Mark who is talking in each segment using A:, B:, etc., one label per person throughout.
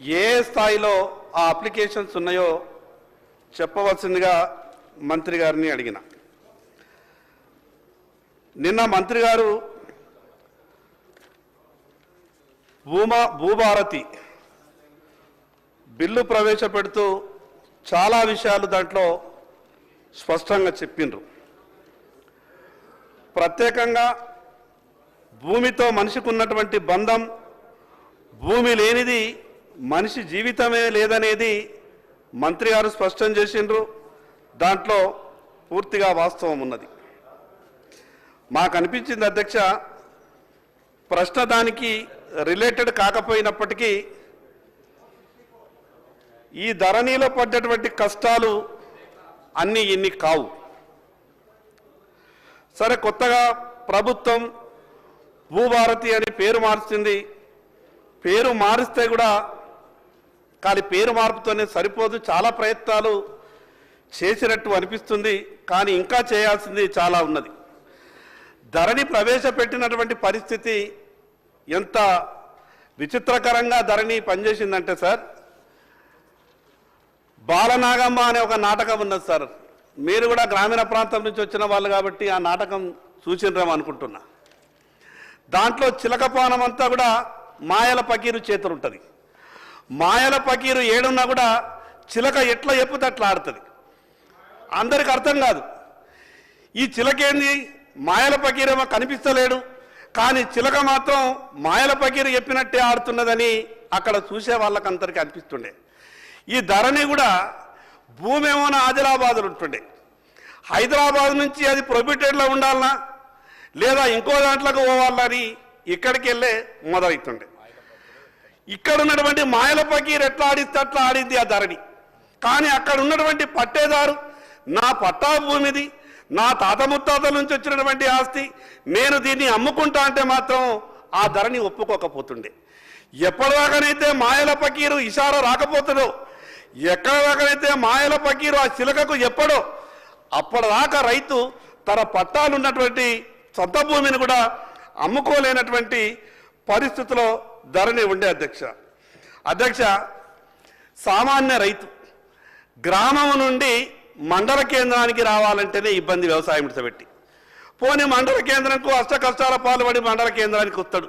A: ఏ స్థాయిలో ఆ అప్లికేషన్స్ ఉన్నాయో చెప్పవలసిందిగా మంత్రి గారిని అడిగిన. నిన్న మంత్రి గారు భూమా భూభారతి బిల్లు ప్రవేశపెడుతూ చాలా విషయాలు దాంట్లో స్పష్టంగా చెప్పిండ్రు. ప్రత్యేకంగా భూమితో మనిషికి ఉన్నటువంటి బంధం భూమి లేనిది మనిషి జీవితమే లేదనేది మంత్రి గారు స్పష్టం చేసిండ్రు. దాంట్లో పూర్తిగా వాస్తవం ఉన్నది. మాకు అనిపించింది అధ్యక్ష ప్రశ్న దానికి రిలేటెడ్ కాకపోయినప్పటికీ ఈ ధరణిలో పడ్డటువంటి కష్టాలు అన్నీ ఇన్ని కావు. సరే కొత్తగా ప్రభుత్వం భూభారతి అని పేరు మార్చింది. పేరు మారిస్తే కూడా కానీ పేరు మార్పుతోనే సరిపోదు. చాలా ప్రయత్నాలు చేసినట్టు అనిపిస్తుంది. కానీ ఇంకా చేయాల్సింది చాలా ఉన్నది. ధరణి ప్రవేశపెట్టినటువంటి పరిస్థితి ఎంత విచిత్రకరంగా ధరణి పనిచేసిందంటే సార్ బాలనాగమ్మ అనే ఒక నాటకం ఉన్నది సార్. మీరు కూడా గ్రామీణ ప్రాంతం నుంచి వచ్చిన వాళ్ళు కాబట్టి ఆ నాటకం చూసినరేమో అనుకుంటున్నా. దాంట్లో చిలకపానం అంతా కూడా మాయల పకీరు చేతులు ఉంటుంది మాయల పకీరు ఏడున్నా కూడా చిలక ఎట్లా చెప్పుతే అట్లా ఆడుతుంది. అందరికి అర్థం కాదు. ఈ చిలకేంది? మాయల పకీరేమో కనిపిస్తలేడు. కానీ చిలక మాత్రం మాయల పకీరు చెప్పినట్టే ఆడుతున్నదని అక్కడ చూసే వాళ్ళకందరికీ అనిపిస్తుండే. ఈ ధరని కూడా భూమి ఏమో ఆదిలాబాద్లో ఉంటుండే. హైదరాబాద్ నుంచి అది ప్రొబిటెడ్లో ఉండాలనా? లేదా ఇంకో దాంట్లోకి పోవాలని ఇక్కడికి వెళ్ళే మొదలవుతుండే ఇక్కడ ఉన్నటువంటి మాయల పకీర్ ఎట్లా ఆడిస్తే అట్లా ఆడింది ఆ ధరణి. కానీ అక్కడ ఉన్నటువంటి పట్టేదారు నా పట్టా భూమిది నా తాత ముత్తాతల నుంచి వచ్చినటువంటి ఆస్తి నేను దీన్ని అమ్ముకుంటా అంటే మాత్రం ఆ ధరని ఒప్పుకోకపోతుండే. ఎప్పటిదాకానైతే మాయల పకీరు ఇషారా రాకపోతుందో ఎక్కడదాకనైతే మాయల పకీరు ఆ చిలకకు ఎప్పుడో అప్పటిదాకా రైతు తన పట్టాలున్నటువంటి సొంత భూమిని కూడా అమ్ముకోలేనటువంటి పరిస్థితిలో ధరణి ఉండే అధ్యక్ష. అధ్యక్ష సామాన్య రైతు గ్రామం నుండి మండల కేంద్రానికి రావాలంటేనే ఇబ్బంది వ్యవసాయం పెట్టి పోనీ మండల కేంద్రంకు అష్ట కష్టాల పాల్పడి మండల కేంద్రానికి వస్తాడు.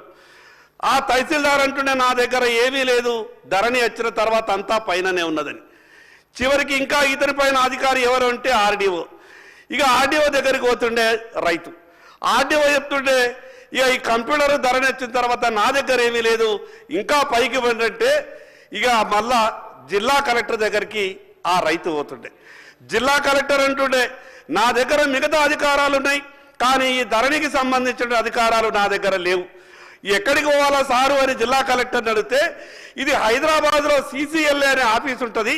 A: ఆ తహసీల్దార్ అంటుండే నా దగ్గర ఏమీ లేదు ధరణి వచ్చిన తర్వాత అంతా పైననే ఉన్నదని. చివరికి ఇంకా ఇతని పైన అధికారి ఎవరు అంటే ఆర్డీఓ. ఇక ఆర్డీఓ దగ్గరికి పోతుండే రైతు. ఆర్డీఓ చెప్తుండే ఇక ఈ కంప్యూటర్ ధరనెచ్చిన తర్వాత నా దగ్గర ఏమీ లేదు. ఇంకా పైకి పడినట్టే ఇక మళ్ళా జిల్లా కలెక్టర్ దగ్గరికి ఆ రైతు పోతుండే. జిల్లా కలెక్టర్ అంటుండే నా దగ్గర మిగతా అధికారాలు ఉన్నాయి కానీ ఈ ధరణికి సంబంధించిన అధికారాలు నా దగ్గర లేవు. ఎక్కడికి పోవాలా సారు అని జిల్లా కలెక్టర్ని అడిగితే ఇది హైదరాబాద్లో సీసీఎల్ఏ అనే ఆఫీస్ ఉంటుంది.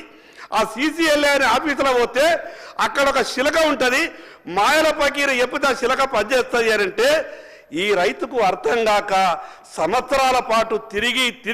A: ఆ సీసీఎల్ఏ అనే ఆఫీసులో పోతే అక్కడ ఒక శిలక ఉంటుంది. మాయల పకీరు ఎప్పుడు ఆ శిలక పనిచేస్తుంది అని అంటే ఈ రైతుకు అర్థం కాక సంవత్సరాల పాటు తిరిగి తిరిగి